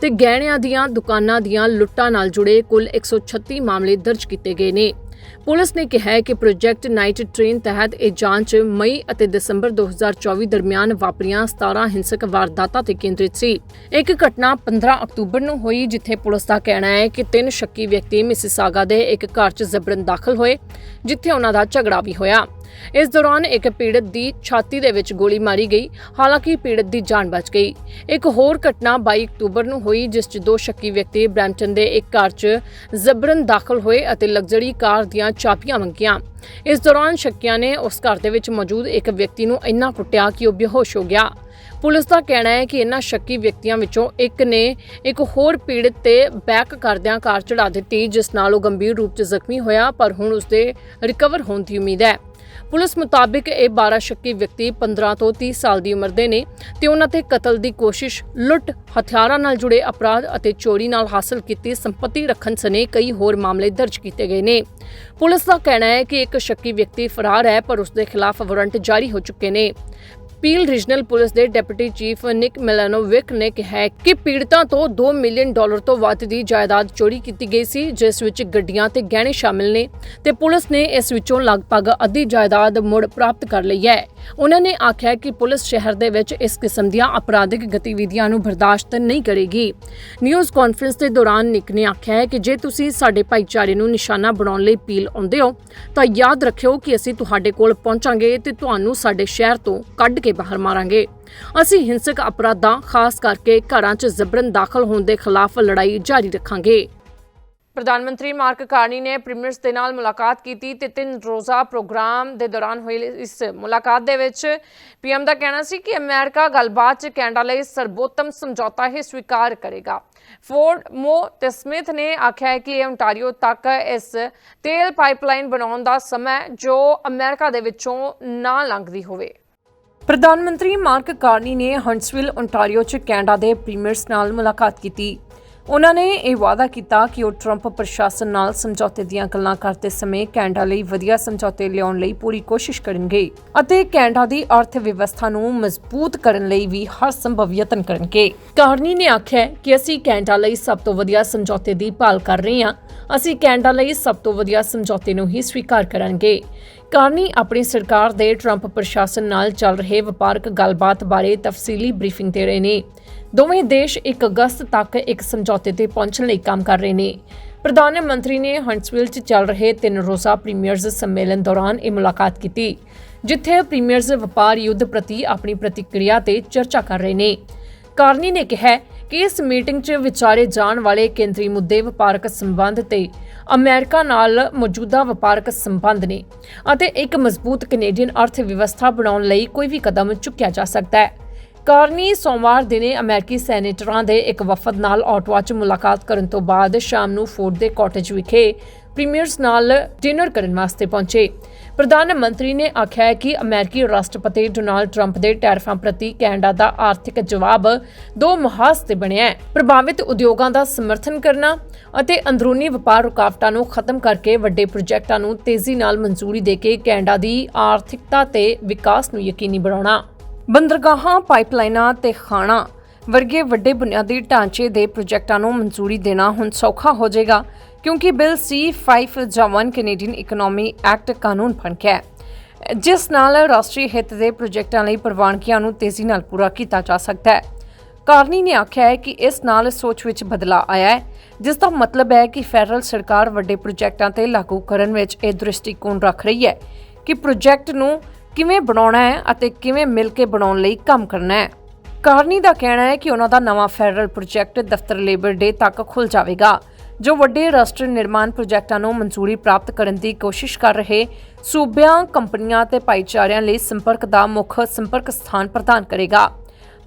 ਤੇ ਗਹਿਣਿਆਂ ਦੀਆਂ ਦੁਕਾਨਾਂ ਦੀਆਂ ਲੁੱਟਾਂ ਨਾਲ ਜੁੜੇ ਕੁੱਲ 136 ਮਾਮਲੇ ਦਰਜ ਕੀਤੇ ਗਏ ਨੇ। ਪੁਲਿਸ ਨੇ ਕਿਹਾ ਹੈ ਕਿ ਪ੍ਰੋਜੈਕਟ ਨਾਈਟ ਟ੍ਰੇਨ ਤਹਿਤ ਇਹ ਜਾਂਚ ਮਈ ਅਤੇ ਦਸੰਬਰ 2024 ਦਰਮਿਆਨ ਵਾਪਰੀਆਂ 17 ਹਿੰਸਕ ਵਾਰਦਾਤਾਂ ਤੇ ਕੇਂਦਰਿਤ ਸੀ। ਇੱਕ ਘਟਨਾ 15 ਅਕਤੂਬਰ ਨੂੰ ਹੋਈ, ਜਿੱਥੇ ਪੁਲਿਸ ਦਾ ਕਹਿਣਾ ਹੈ ਕਿ ਤਿੰਨ ਸ਼ੱਕੀ ਵਿਅਕਤੀ ਮਿਸਿਸਾਗਾ ਦੇ ਇੱਕ ਘਰ 'ਚ ਜ਼ਬਰਨ ਦਾਖਲ ਹੋਏ, ਜਿੱਥੇ ਉਹਨਾਂ ਦਾ ਝਗੜਾ ਵੀ ਹੋਇਆ। ਇਸ ਦੌਰਾਨ ਇੱਕ ਪੀੜਤ ਦੀ ਛਾਤੀ ਦੇ ਵਿੱਚ ਗੋਲੀ ਮਾਰੀ ਗਈ, ਹਾਲਾਂਕਿ ਪੀੜਤ ਦੀ ਜਾਨ ਬਚ ਗਈ। ਇੱਕ ਹੋਰ ਘਟਨਾ 22 ਅਕਤੂਬਰ ਨੂੰ ਹੋਈ, ਜਿਸ 'ਚ ਦੋ ਸ਼ੱਕੀ ਵਿਅਕਤੀ ਬ੍ਰੈਂਪਟਨ ਦੇ ਇੱਕ ਘਰ 'ਚ ਜ਼ਬਰਨ ਦਾਖਲ ਹੋਏ ਅਤੇ ਲਗਜ਼ਰੀ ਕਾਰ ਦੀਆਂ ਚਾਬੀਆਂ ਮੰਗੀਆਂ। ਇਸ ਦੌਰਾਨ ਸ਼ੱਕੀਆਂ ਨੇ ਉਸ ਘਰ ਦੇ ਵਿੱਚ ਮੌਜੂਦ ਇੱਕ ਵਿਅਕਤੀ ਨੂੰ ਇੰਨਾ ਕੁੱਟਿਆ ਕਿ ਉਹ ਬੇਹੋਸ਼ ਹੋ ਗਿਆ। ਪੁਲਿਸ ਦਾ ਕਹਿਣਾ ਹੈ ਕਿ ਇਨ੍ਹਾਂ ਸ਼ੱਕੀ ਵਿਅਕਤੀਆਂ ਵਿੱਚੋਂ ਇੱਕ ਨੇ ਇੱਕ ਹੋਰ ਪੀੜਤ ਤੇ ਬੈਕ ਕਰਦਿਆਂ ਕਾਰ ਚੜਾ ਦਿੱਤੀ, ਜਿਸ ਨਾਲ ਉਹ ਗੰਭੀਰ ਰੂਪ 'ਚ ਜ਼ਖਮੀ ਹੋਇਆ, ਪਰ ਹੁਣ ਉਸਦੇ ਰਿਕਵਰ ਹੋਣ ਦੀ ਉਮੀਦ ਹੈ। ਪੁਲਿਸ ਮੁਤਾਬਿਕ ਇਹ 12 ਸ਼ੱਕੀ ਵਿਅਕਤੀ 15 ਤੋਂ 30 ਸਾਲ ਦੀ ਉਮਰ ਦੇ ਨੇ ਤੇ ਉਹਨਾਂ ਤੇ ਕਤਲ ਦੀ ਕੋਸ਼ਿਸ਼, ਲੁੱਟ, ਹਥਿਆਰਾਂ ਨਾਲ ਜੁੜੇ ਅਪਰਾਧ ਅਤੇ ਚੋਰੀ ਨਾਲ ਹਾਸਲ ਕੀਤੀ ਸੰਪਤੀ ਰੱਖਣ ਸਣੇ ਕਈ ਹੋਰ ਮਾਮਲੇ ਦਰਜ ਕੀਤੇ ਗਏ ਨੇ। ਪੁਲਿਸ ਦਾ ਕਹਿਣਾ ਹੈ ਕਿ ਇੱਕ ਸ਼ੱਕੀ ਵਿਅਕਤੀ ਫਰਾਰ ਹੈ ਪਰ ਉਸ ਦੇ ਖਿਲਾਫ ਵਾਰੰਟ ਜਾਰੀ ਹੋ ਚੁੱਕੇ ਨੇ। ਪੀਲ ਰੀਜਨਲ ਪੁਲਿਸ ਦੇ ਡਿਪਟੀ ਚੀਫ ਨਿਕ ਮਿਲਾਨੋਵਿਕ ਨੇ ਕਿਹਾ ਕਿ ਪੀੜਤਾਂ ਤੋਂ 2 ਮਿਲੀਅਨ ਡਾਲਰ ਤੋਂ ਵੱਧ ਦੀ ਜਾਇਦਾਦ ਚੋਰੀ ਕੀਤੀ ਗਈ ਸੀ, ਜਿਸ ਵਿੱਚ ਗੱਡੀਆਂ ਤੇ ਗਹਿਣੇ ਸ਼ਾਮਿਲ ਨੇ ਤੇ ਪੁਲਿਸ ਨੇ ਇਸ ਵਿੱਚੋਂ ਲਗਭਗ ਅੱਧੀ ਜਾਇਦਾਦ ਮੁੜ ਪ੍ਰਾਪਤ ਕਰ ਲਈ ਹੈ। ਉਹਨਾਂ ਨੇ ਆਖਿਆ ਕਿ ਪੁਲਿਸ ਸ਼ਹਿਰ ਦੇ ਵਿੱਚ ਇਸ ਕਿਸਮ ਦੀਆਂ ਅਪਰਾਧਿਕ ਗਤੀਵਿਧੀਆਂ ਨੂੰ ਬਰਦਾਸ਼ਤ ਨਹੀਂ ਕਰੇਗੀ। ਨਿਊਜ਼ ਕਾਨਫਰੰਸ ਦੇ ਦੌਰਾਨ ਨਿਕ ਨੇ ਆਖਿਆ ਹੈ ਕਿ ਜੇ ਤੁਸੀਂ ਸਾਡੇ ਭਾਈਚਾਰੇ ਨੂੰ ਨਿਸ਼ਾਨਾ ਬਣਾਉਣ ਲਈ ਪੀਲ ਆਉਂਦੇ ਹੋ, ਤਾਂ ਯਾਦ ਰੱਖਿਓ ਕਿ ਅਸੀਂ ਤੁਹਾਡੇ ਕੋਲ ਪਹੁੰਚਾਂਗੇ ਤੇ ਤੁਹਾਨੂੰ ਸਾਡੇ ਸ਼ਹਿਰ ਤੋਂ ਕੱਢ ਕੇ ਬਾਹਰ ਮਾਰਾਂਗੇ। ਅਸੀਂ ਹਿੰਸਕ ਅਪਰਾਧਾਂ, ਖਾਸ ਕਰਕੇ ਘਰਾਂ 'ਚ ਜ਼ਬਰਨ ਦਾਖਲ ਹੋਣ ਦੇ ਖਿਲਾਫ ਲੜਾਈ ਜਾਰੀ ਰੱਖਾਂਗੇ। ਪ੍ਰਧਾਨ ਮੰਤਰੀ ਮਾਰਕ ਕਾਰਨੀ ਨੇ ਪ੍ਰੀਮੀਅਰਸ ਦੇ ਨਾਲ ਮੁਲਾਕਾਤ ਕੀਤੀ ਤੇ ਤਿੰਨ ਰੋਜ਼ਾ ਪ੍ਰੋਗਰਾਮ ਦੇ ਦੌਰਾਨ ਹੋਈ ਇਸ ਮੁਲਾਕਾਤ ਦੇ ਵਿੱਚ ਪੀਐਮ ਦਾ ਕਹਿਣਾ ਸੀ ਕਿ ਅਮਰੀਕਾ ਗੱਲਬਾਤ 'ਚ ਕੈਨੇਡਾ ਲਈ ਸਰਬੋਤਮ ਸਮਝੌਤਾ ਹੀ ਸਵੀਕਾਰ ਕਰੇਗਾ। ਫੋਰਡ ਮੋ ਤੇ ਸਮਿਥ ਨੇ ਆਖਿਆ ਹੈ ਕਿ ਇਹ ontario ਤੱਕ ਇਸ ਤੇਲ ਪਾਈਪਲਾਈਨ ਬਣਾਉਣ ਦਾ ਸਮਾਂ ਜੋ ਅਮਰੀਕਾ ਦੇ ਵਿੱਚੋਂ ਨਾ ਲੰਘਦੀ ਹੋਵੇ। ਪ੍ਰਧਾਨ ਮੰਤਰੀ ਮਾਰਕ ਕਾਰਨੀ ਨੇ ਹੰਟਸਵਿਲ ontario 'ਚ ਕੈਨੇਡਾ ਦੇ ਪ੍ਰੀਮੀਅਰਸ ਨਾਲ ਮੁਲਾਕਾਤ ਕੀਤੀ। ਉਹਨਾਂ ਨੇ ਇਹ ਵਾਅਦਾ ਕੀਤਾ ਕਿ ਉਹ ਟਰੰਪ ਪ੍ਰਸ਼ਾਸਨ ਨਾਲ ਸਮਝੌਤੇ ਦੀਆਂ ਗੱਲਾਂ ਕਰਦੇ ਸਮੇਂ ਕੈਨੇਡਾ ਲਈ ਵਧੀਆ ਸਮਝੌਤੇ ਲਿਆਉਣ ਲਈ ਪੂਰੀ ਕੋਸ਼ਿਸ਼ ਕਰਨਗੇ ਅਤੇ ਕੈਨੇਡਾ ਦੀ ਅਰਥ ਵਿਵਸਥਾ ਨੂੰ ਮਜ਼ਬੂਤ ਕਰਨ ਲਈ ਵੀ ਹਰ ਸੰਭਵ ਯਤਨ ਕਰਨਗੇ। ਕਾਰਨੀ ਨੇ ਆਖਿਆ ਕਿ ਅਸੀਂ ਕੈਨੇਡਾ ਲਈ ਸਭ ਤੋਂ ਵਧੀਆ ਸਮਝੌਤੇ ਦੀ ਭਾਲ ਕਰ ਰਹੇ ਹਾਂ। ਅਸੀਂ ਕੈਨੇਡਾ ਲਈ ਸਭ ਤੋਂ ਵਧੀਆ ਸਮਝੌਤੇ ਨੂੰ ਹੀ ਸਵੀਕਾਰ ਕਰਾਂਗੇ। ਕਾਰਨੀ ਆਪਣੀ ਸਰਕਾਰ ਦੇ ਟਰੰਪ ਪ੍ਰਸ਼ਾਸਨ ਨਾਲ ਚੱਲ ਰਹੇ ਵਪਾਰਕ ਗੱਲਬਾਤ ਬਾਰੇ ਤਫਸੀਲੀ ਬਰੀਫਿੰਗ ਦੇ ਰਹੇ ਨੇ। ਦੋਵੇਂ ਦੇਸ਼ 1 ਅਗਸਤ ਤੱਕ ਇੱਕ ਸਮਝੌਤੇ ਤੇ ਪਹੁੰਚਣ ਲਈ ਕੰਮ ਕਰ ਰਹੇ ਨੇ। ਪ੍ਰਧਾਨ ਮੰਤਰੀ ਨੇ ਹੰਟਸਵਿਲ 'ਚ ਚੱਲ ਰਹੇ ਤਿੰਨ ਰੋਜ਼ਾ ਪ੍ਰੀਮੀਅਰਜ਼ ਸੰਮੇਲਨ ਦੌਰਾਨ ਇਹ ਮੁਲਾਕਾਤ ਕੀਤੀ, ਜਿੱਥੇ ਪ੍ਰੀਮੀਅਰਜ਼ ਵਪਾਰ ਯੁੱਧ ਪ੍ਰਤੀ ਆਪਣੀ ਪ੍ਰਤੀਕਿਰਿਆ ਤੇ ਚਰਚਾ ਕਰ ਰਹੇ ਨੇ। ਕਾਰਨੀ ਨੇ ਕਿਹਾ ਕਿ ਇਸ ਮੀਟਿੰਗ 'ਚ ਵਿਚਾਰੇ ਜਾਣ ਵਾਲੇ ਕੇਂਦਰੀ ਮੁੱਦੇ ਵਪਾਰਕ ਸੰਬੰਧ ਤੇ ਅਮਰੀਕਾ ਨਾਲ ਮੌਜੂਦਾ ਵਪਾਰਕ ਸੰਬੰਧ ਨੇ ਅਤੇ ਇੱਕ ਮਜ਼ਬੂਤ ਕੈਨੇਡੀਅਨ ਅਰਥ ਵਿਵਸਥਾ ਬਣਾਉਣ ਲਈ ਕੋਈ ਵੀ ਕਦਮ ਚੁੱਕਿਆ ਜਾ ਸਕਦਾ ਹੈ। ਕਾਰਨੀ ਸੋਮਵਾਰ ਦਿਨੇ ਅਮਰੀਕੀ ਸੈਨੇਟਰਾਂ ਦੇ ਇੱਕ ਵਫਦ ਨਾਲ ਆਟਵਾ 'ਚ ਮੁਲਾਕਾਤ ਕਰਨ ਤੋਂ ਬਾਅਦ ਸ਼ਾਮ ਨੂੰ ਫੋਰਡ ਦੇ ਕਾਟੇਜ ਵਿਖੇ ਪ੍ਰੀਮੀਅਰਸ ਨਾਲ ਡਿਨਰ ਕਰਨ ਵਾਸਤੇ ਪਹੁੰਚੇ। ਪ੍ਰਧਾਨ ਮੰਤਰੀ ਨੇ ਆਖਿਆ ਹੈ ਕਿ ਅਮਰੀਕੀ ਰਾਸ਼ਟਰਪਤੀ ਡੋਨਾਲਡ ਟਰੰਪ ਦੇ ਟੈਰਿਫਾਂ ਪ੍ਰਤੀ ਕੈਨੇਡਾ ਦਾ ਆਰਥਿਕ ਜਵਾਬ ਦੋ ਮੁਹਾਜ਼ ਤੇ ਬਣਿਆ ਹੈ। ਪ੍ਰਭਾਵਿਤ ਉਦਯੋਗਾਂ ਦਾ ਸਮਰਥਨ ਕਰਨਾ ਅਤੇ ਅੰਦਰੂਨੀ ਵਪਾਰ ਰੁਕਾਵਟਾਂ ਨੂੰ ਖਤਮ ਕਰਕੇ ਵੱਡੇ ਪ੍ਰੋਜੈਕਟਾਂ ਨੂੰ ਤੇਜ਼ੀ ਨਾਲ ਮਨਜ਼ੂਰੀ ਦੇ ਕੇ ਕੈਨੇਡਾ ਦੀ ਆਰਥਿਕਤਾ ਤੇ ਵਿਕਾਸ ਨੂੰ ਯਕੀਨੀ ਬਣਾਉਣਾ। ਬੰਦਰਗਾਹਾਂ, ਪਾਈਪਲਾਈਨਾਂ ਤੇ ਖਾਣਾ ਵਰਗੇ ਵੱਡੇ ਬੁਨਿਆਦੀ ਢਾਂਚੇ ਦੇ ਪ੍ਰੋਜੈਕਟਾਂ ਨੂੰ ਮਨਜ਼ੂਰੀ ਦੇਣਾ ਹੁਣ ਸੌਖਾ ਹੋ ਜਾਏਗਾ। ਕਿਉਂਕਿ ਬਿੱਲ C5 ਜਾਂ 1 ਕੈਨੇਡੀਅਨ ਇਕਨੋਮੀ ਐਕਟ ਕਾਨੂੰਨ ਬਣ ਗਿਆ ਹੈ। ਜਿਸ ਨਾਲ ਰਾਸ਼ਟਰੀ ਹਿੱਤ ਦੇ ਪ੍ਰੋਜੈਕਟਾਂ ਲਈ ਪ੍ਰਵਾਨਗੀਆਂ ਨੂੰ ਤੇਜ਼ੀ ਨਾਲ ਪੂਰਾ ਕੀਤਾ ਜਾ ਸਕਦਾ ਹੈ। ਕਾਰਨੀ ਨੇ ਆਖਿਆ ਹੈ ਕਿ ਇਸ ਨਾਲ ਸੋਚ ਵਿੱਚ ਬਦਲਾਅ ਆਇਆ ਹੈ, ਜਿਸ ਦਾ ਮਤਲਬ ਹੈ ਕਿ ਫੈਡਰਲ ਸਰਕਾਰ ਵੱਡੇ ਪ੍ਰੋਜੈਕਟਾਂ ਤੇ ਲਾਗੂ ਕਰਨ ਵਿੱਚ ਇਹ ਦ੍ਰਿਸ਼ਟੀਕੋਣ ਰੱਖ ਰਹੀ ਹੈ ਕਿ ਪ੍ਰੋਜੈਕਟ ਨੂੰ ਕਿਵੇਂ ਬਣਾਉਣਾ ਹੈ ਅਤੇ ਕਿਵੇਂ ਮਿਲ ਕੇ ਬਣਾਉਣ ਲਈ ਕੰਮ ਕਰਨਾ ਹੈ। ਕਾਰਨੀ ਦਾ ਕਹਿਣਾ ਹੈ ਕਿ ਉਹਨਾਂ ਦਾ ਨਵਾਂ ਫੈਡਰਲ ਪ੍ਰੋਜੈਕਟ ਦਫ਼ਤਰ ਲੇਬਰ ਡੇ ਤੱਕ ਖੁੱਲ ਜਾਵੇਗਾ। ਜੋ ਵੱਡੇ ਰਾਸ਼ਟਰ ਨਿਰਮਾਣ ਪ੍ਰੋਜੈਕਟਾਂ ਨੂੰ ਮਨਜ਼ੂਰੀ ਪ੍ਰਾਪਤ ਕਰਨ ਦੀ ਕੋਸ਼ਿਸ਼ ਕਰ ਰਹੇ ਸੂਬਿਆਂ, ਕੰਪਨੀਆਂ ਤੇ ਭਾਈਚਾਰਿਆਂ ਲਈ ਸੰਪਰਕ ਦਾ ਮੁੱਖ ਸੰਪਰਕ ਸਥਾਨ ਪ੍ਰਦਾਨ ਕਰੇਗਾ।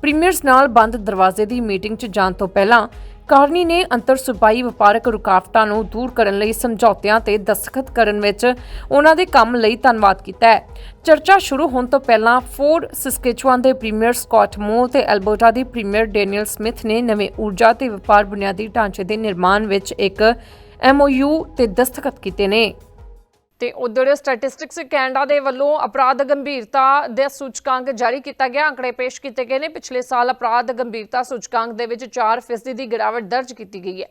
ਪ੍ਰੀਮੀਅਰਸ ਨਾਲ ਬੰਦ ਦਰਵਾਜ਼ੇ ਦੀ ਮੀਟਿੰਗ 'ਚ ਜਾਣ ਤੋਂ ਪਹਿਲਾਂ ਕਾਰਨੀ ਨੇ ਅੰਤਰ ਸੂਬਾਈ ਵਪਾਰਕ ਰੁਕਾਵਟਾਂ ਨੂੰ ਦੂਰ ਕਰਨ ਲਈ ਸਮਝੌਤਿਆਂ ਤੇ ਦਸਤਖਤ ਕਰਨ ਵਿੱਚ ਉਹਨਾਂ ਦੇ ਕੰਮ ਲਈ ਧੰਨਵਾਦ ਕੀਤਾ ਹੈ। ਚਰਚਾ ਸ਼ੁਰੂ ਹੋਣ ਤੋਂ ਪਹਿਲਾਂ ਫੋਰਡ ਸਸਕੇਚੁਆਨ ਦੇ ਪ੍ਰੀਮੀਅਰ ਸਕਾਟ ਮੋ ਤੇ ਐਲਬਰਟਾ ਦੇ ਪ੍ਰੀਮੀਅਰ ਡੈਨੀਅਲ ਸਮਿਥ ਨੇ ਨਵੇਂ ਊਰਜਾ ਤੇ ਵਪਾਰ ਬੁਨਿਆਦੀ ਢਾਂਚੇ ਦੇ ਨਿਰਮਾਣ ਵਿੱਚ ਇੱਕ ਐਮਓਯੂ ਤੇ ਦਸਤਖਤ ਕੀਤੇ ਨੇ। ਤੇ ਉਧਰ ਸਟੈਟਿਸਟਿਕਸ ਕੈਨੇਡਾ ਦੇ ਵੱਲੋਂ ਅਪਰਾਧ ਗੰਭੀਰਤਾ ਦੇ ਸੂਚਕਾਂਕ ਜਾਰੀ ਕੀਤਾ ਗਿਆ। ਅੰਕੜੇ ਪੇਸ਼ ਕੀਤੇ ਗਏ ਨੇ। ਪਿਛਲੇ ਸਾਲ ਅਪਰਾਧ ਗੰਭੀਰਤਾ ਸੂਚਕਾਂਕ ਦੇ ਵਿੱਚ 4% ਦੀ ਗਿਰਾਵਟ ਦਰਜ ਕੀਤੀ ਗਈ ਹੈ।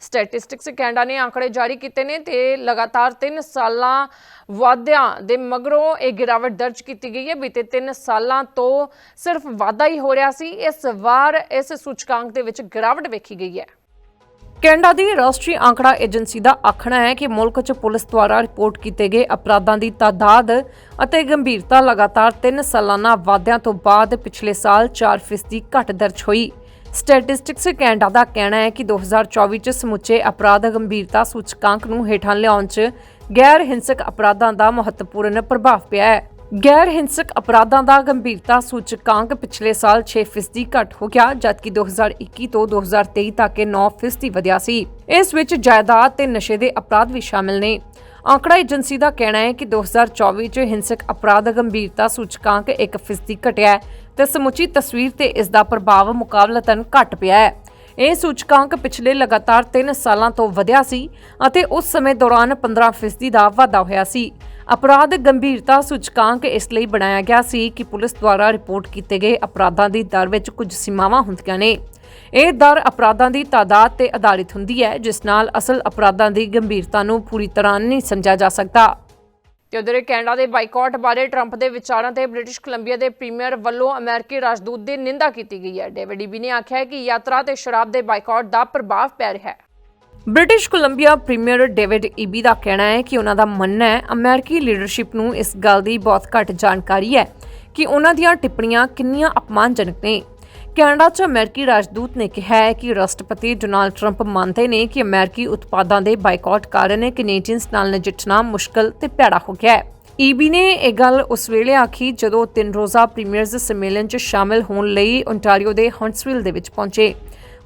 ਸਟੈਟਿਸਟਿਕਸ ਕੈਨੇਡਾ ਨੇ ਅੰਕੜੇ ਜਾਰੀ ਕੀਤੇ ਨੇ ਤੇ ਲਗਾਤਾਰ 3 ਸਾਲਾਂ ਵਾਧਿਆਂ ਦੇ ਮਗਰੋਂ ਇਹ ਗਿਰਾਵਟ ਦਰਜ ਕੀਤੀ ਗਈ ਹੈ। ਬੀਤੇ 3 ਸਾਲਾਂ ਤੋਂ ਸਿਰਫ ਵਾਧਾ ਹੀ ਹੋ ਰਿਹਾ ਸੀ। ਇਸ ਵਾਰ ਇਸ ਸੂਚਕਾਂਕ ਦੇ ਵਿੱਚ ਗਿਰਾਵਟ ਵੇਖੀ ਗਈ ਹੈ। ਕੈਨੇਡਾ ਦੀ ਰਾਸ਼ਟਰੀ ਅੰਕੜਾ ਏਜੰਸੀ ਦਾ ਆਖਣਾ ਹੈ ਕਿ ਮੁਲਕ 'ਚ ਪੁਲਿਸ ਦੁਆਰਾ ਰਿਪੋਰਟ ਕੀਤੇ ਗਏ ਅਪਰਾਧਾਂ ਦੀ ਤਾਦਾਦ ਅਤੇ ਗੰਭੀਰਤਾ ਲਗਾਤਾਰ 3 ਸਾਲਾਨਾ ਵਾਧਿਆਂ ਤੋਂ ਬਾਅਦ ਪਿਛਲੇ ਸਾਲ 4% ਘਟ ਦਰਜ ਹੋਈ। ਸਟੈਟਿਸਟਿਕਸ ਕੈਨੇਡਾ ਦਾ ਕਹਿਣਾ ਹੈ ਕਿ 2024 'ਚ ਸਮੁੱਚੇ ਅਪਰਾਧ ਗੰਭੀਰਤਾ ਸੂਚਕਾਂਕ ਨੂੰ ਹੇਠਾਂ ਲਿਆਉਣ 'ਚ ਗੈਰ ਹਿੰਸਕ ਅਪਰਾਧਾਂ ਦਾ ਮਹੱਤਵਪੂਰਨ ਪ੍ਰਭਾਵ ਪਿਆ ਹੈ। ਗੈਰ ਹਿੰਸਕ ਅਪਰਾਧਾਂ ਦਾ ਗੰਭੀਰਤਾ ਸੂਚਕਾਂਕ ਪਿਛਲੇ ਸਾਲ 6% ਘਟ ਹੋ ਗਿਆ, ਜਦਕਿ 2021 ਤੋਂ 2023 ਤੱਕ ਇਹ 9% ਵਧਿਆ ਸੀ। ਇਸ ਵਿੱਚ ਜਾਇਦਾਦ ਤੇ ਨਸ਼ੇ ਦੇ ਅਪਰਾਧ ਵੀ ਸ਼ਾਮਿਲ ਨੇ। ਅੰਕੜਾ ਏਜੰਸੀ ਦਾ ਕਹਿਣਾ ਹੈ ਕਿ 2024 ਚ ਹਿੰਸਕ ਅਪਰਾਧ ਗੰਭੀਰਤਾ ਸੂਚਕਾਂਕ 1% ਘਟਿਆ ਤੇ ਸਮੁੱਚੀ ਤਸਵੀਰ ਤੇ ਇਸ ਦਾ ਪ੍ਰਭਾਵ ਮੁਕਾਬਲਤਨ ਘਟ ਪਿਆ ਹੈ। ਇਹ ਸੂਚਕਾਂਕ ਪਿਛਲੇ ਲਗਾਤਾਰ 3 ਸਾਲਾਂ ਤੋਂ ਵਧਿਆ ਸੀ ਅਤੇ ਉਸ ਸਮੇਂ ਦੌਰਾਨ 15% ਦਾ ਵਾਧਾ ਹੋਇਆ ਸੀ। ਅਪਰਾਧ ਗੰਭੀਰਤਾ ਸੂਚਕਾਂਕ ਇਸ ਲਈ ਬਣਾਇਆ ਗਿਆ ਸੀ ਕਿ ਪੁਲਿਸ ਦੁਆਰਾ ਰਿਪੋਰਟ ਕੀਤੇ ਗਏ ਅਪਰਾਧਾਂ ਦੀ ਦਰ ਵਿੱਚ ਕੁਝ ਸੀਮਾਵਾਂ ਹੁੰਦੀਆਂ ਨੇ। ਇਹ ਦਰ ਅਪਰਾਧਾਂ ਦੀ ਤਾਦਾਦ ਤੇ ਆਧਾਰਿਤ ਹੁੰਦੀ ਹੈ, ਜਿਸ ਨਾਲ ਅਸਲ ਅਪਰਾਧਾਂ ਦੀ ਗੰਭੀਰਤਾ ਨੂੰ ਪੂਰੀ ਤਰ੍ਹਾਂ ਨਹੀਂ ਸਮਝਿਆ ਜਾ ਸਕਦਾ। ਤੇ ਉਧਰ ਕੈਨੇਡਾ ਦੇ ਬਾਈਕਾਟ ਬਾਰੇ ਟਰੰਪ ਦੇ ਵਿਚਾਰਾਂ ਤੇ ਬ੍ਰਿਟਿਸ਼ ਕੋਲੰਬੀਆ ਦੇ ਪ੍ਰੀਮੀਅਰ ਵੱਲੋਂ ਅਮਰੀਕੀ ਰਾਜਦੂਤ ਦੀ ਨਿੰਦਾ ਕੀਤੀ ਗਈ ਹੈ। ਡੇਵਿਡ ਈਬੀ ਨੇ ਆਖਿਆ ਹੈ ਕਿ ਯਾਤਰਾ ਤੇ ਸ਼ਰਾਬ ਦੇ ਬਾਈਕਾਟ ਦਾ ਪ੍ਰਭਾਵ ਪੈ ਰਿਹਾ ਹੈ। British Columbia premier David Eby ਦਾ ਕਹਿਣਾ ਹੈ ਕਿ ਉਹਨਾਂ ਦਾ ਮੰਨਣਾ ਹੈ, ਅਮਰੀਕੀ ਲੀਡਰਸ਼ਿਪ ਨੂੰ ਇਸ ਗੱਲ ਦੀ ਬਹੁਤ ਘੱਟ ਜਾਣਕਾਰੀ ਹੈ ਕਿ ਉਹਨਾਂ ਦੀਆਂ ਟਿੱਪਣੀਆਂ ਕਿੰਨੀਆਂ ਅਪਮਾਨਜਨਕ ਨੇ। ਕੈਨੇਡਾ 'ਚ ਅਮਰੀਕੀ ਰਾਜਦੂਤ ਨੇ ਕਿਹਾ ਹੈ ਕਿ ਰਾਸ਼ਟਰਪਤੀ ਡੋਨਾਲਡ ਟਰੰਪ ਮੰਨਦੇ ਨੇ ਕਿ ਅਮਰੀਕੀ ਉਤਪਾਦਾਂ ਦੇ ਬਾਈਕਾਟ ਕਾਰਨ ਕੈਨੇਡੀਅਨਸ ਨਾਲ ਨਜਿੱਠਣਾ ਮੁਸ਼ਕਲ ਤੇ ਭੈੜਾ ਹੋ ਗਿਆ ਹੈ। ਈਬੀ ਨੇ ਇਹ ਗੱਲ ਉਸ ਵੇਲੇ ਆਖੀ ਜਦੋਂ ਤਿੰਨ ਰੋਜ਼ਾ ਪ੍ਰੀਮੀਅਰਜ਼ ਸੰਮੇਲਨ 'ਚ ਸ਼ਾਮਿਲ ਹੋਣ ਲਈ ਓਨਟਾਰੀਓ ਦੇ ਹੰਟਸਵਿਲ ਦੇ ਵਿੱਚ ਪਹੁੰਚੇ।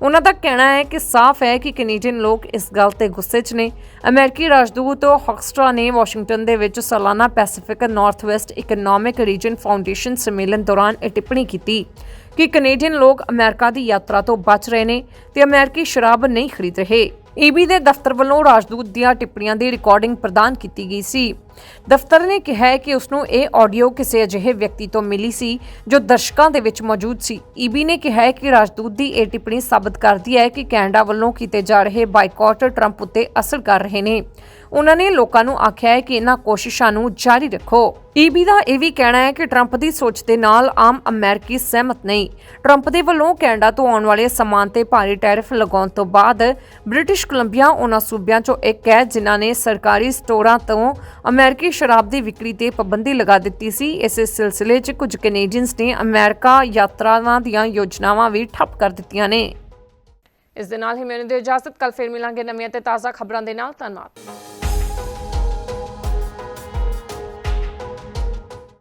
ਉਹਨਾਂ ਦਾ ਕਹਿਣਾ ਹੈ ਕਿ ਸਾਫ਼ ਹੈ ਕਿ ਕੈਨੇਡੀਅਨ ਲੋਕ ਇਸ ਗੱਲ ਤੇ ਗੁੱਸੇ 'ਚ ਨੇ। ਅਮਰੀਕੀ ਰਾਜਦੂਤ ਹੌਕਸਟਰਾ ਨੇ ਵਾਸ਼ਿੰਗਟਨ ਦੇ ਵਿੱਚ ਸਾਲਾਨਾ Pacific Northwest economic region foundation ਸੰਮੇਲਨ ਦੌਰਾਨ ਇਹ ਟਿੱਪਣੀ ਕੀਤੀ ਕਿ ਕੈਨੇਡੀਅਨ ਲੋਕ ਅਮਰੀਕਾ ਦੀ ਯਾਤਰਾ ਤੋਂ ਬਚ ਰਹੇ ਨੇ ਤੇ ਅਮਰੀਕੀ ਸ਼ਰਾਬ ਨਹੀਂ ਖਰੀਦ ਰਹੇ। ਈਬੀ ਦੇ ਦਫ਼ਤਰ ਵੱਲੋਂ ਰਾਜਦੂਤ ਦੀਆਂ ਟਿੱਪਣੀਆਂ ਦੀ ਰਿਕਾਰਡਿੰਗ ਪ੍ਰਦਾਨ ਕੀਤੀ ਗਈ ਸੀ। ਦਫ਼ਤਰ ਨੇ ਕਿਹਾ ਹੈ ਕਿ ਉਸ ਨੂੰ ਇਹ ਆਡੀਓ ਕਿਸੇ ਅਜਿਹੇ ਵਿਅਕਤੀ ਤੋਂ ਮਿਲੀ ਸੀ ਜੋ ਦਰਸ਼ਕਾਂ ਦੇ ਵਿੱਚ ਮੌਜੂਦ ਸੀ। ਈਬੀ ਨੇ ਕਿਹਾ ਹੈ ਕਿ ਰਾਜਦੂਤ ਦੀ ਇਹ ਟਿੱਪਣੀ ਸਾਬਤ ਕਰਦੀ ਹੈ ਕਿ ਕੈਨੇਡਾ ਵੱਲੋਂ ਕੀਤੇ ਜਾ ਰਹੇ ਬਾਈਕਾਟ ਟਰੰਪ ਉੱਤੇ ਅਸਰ ਕਰ ਰਹੇ ਨੇ। ਉਹਨਾਂ ਨੇ ਲੋਕਾਂ ਨੂੰ ਆਖਿਆ ਹੈ ਕਿ ਇਹਨਾਂ ਕੋਸ਼ਿਸ਼ਾਂ ਨੂੰ ਜਾਰੀ ਰੱਖੋ। ਈਬੀ ਦਾ ਇਹ ਵੀ ਕਹਿਣਾ ਹੈ ਕਿ ਟਰੰਪ ਦੀ ਸੋਚ ਦੇ ਨਾਲ ਆਮ ਅਮਰੀਕੀ ਸਹਿਮਤ ਨਹੀਂ। ਟਰੰਪ ਦੇ ਵੱਲੋਂ ਕੈਨੇਡਾ ਤੋਂ ਆਉਣ ਵਾਲੇ ਸਮਾਨ ਤੇ ਭਾਰੀ ਟੈਰਿਫ ਲਗਾਉਣ ਤੋਂ ਬਾਅਦ ਬ੍ਰਿਟਿਸ਼ ਕੋਲੰਬੀਆ ਉਹਨਾਂ ਸੂਬਿਆਂ ਚੋਂ ਇੱਕ ਹੈ ਜਿਨ੍ਹਾਂ ਨੇ ਸਰਕਾਰੀ ਸਟੋਰਾਂ ਤੋਂ ਅਮਰੀਕੀ ਸ਼ਰਾਬ ਦੀ ਵਿਕਰੀ ਤੇ ਪਾਬੰਦੀ ਲਗਾ ਦਿੱਤੀ ਸੀ। ਇਸ ਸਿਲਸਿਲੇ 'ਚ ਕੁਝ ਕੈਨੇਡੀਅਨਸ ਨੇ ਅਮਰੀਕਾ ਯਾਤਰਾਵਾਂ ਦੀਆਂ ਯੋਜਨਾਵਾਂ ਵੀ ਠੱਪ ਕਰ ਦਿੱਤੀਆਂ ਨੇ। ਇਸ ਦੇ ਨਾਲ ਹੀ ਮੈਨੂੰ ਦੇ ਇਜਾਜ਼ਤ ਕੱਲ ਫੇਰ ਮਿਲਾਂਗੇ ਨਵੀਆਂ ਤੇ ਤਾਜ਼ਾ ਖਬਰਾਂ ਦੇ ਨਾਲ। ਧੰਨਵਾਦ।